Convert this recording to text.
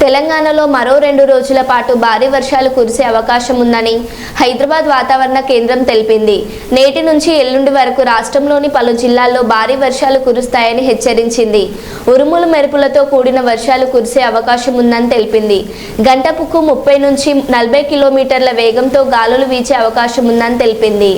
తెలంగాణలో మరో రెండు రోజుల పాటు భారీ వర్షాలు కురిసే అవకాశం ఉందని హైదరాబాద్ వాతావరణ కేంద్రం తెలిపింది. నేటి నుంచి ఎల్లుండి వరకు రాష్ట్రంలోని పలు జిల్లాల్లో భారీ వర్షాలు కురుస్తాయని హెచ్చరించింది. ఉరుములు మెరుపులతో కూడిన వర్షాలు కురిసే అవకాశం ఉందని తెలిపింది. గంటపుకు ముప్పై నుంచి నలభై కిలోమీటర్ల వేగంతో గాలులు వీచే అవకాశం ఉందని తెలిపింది.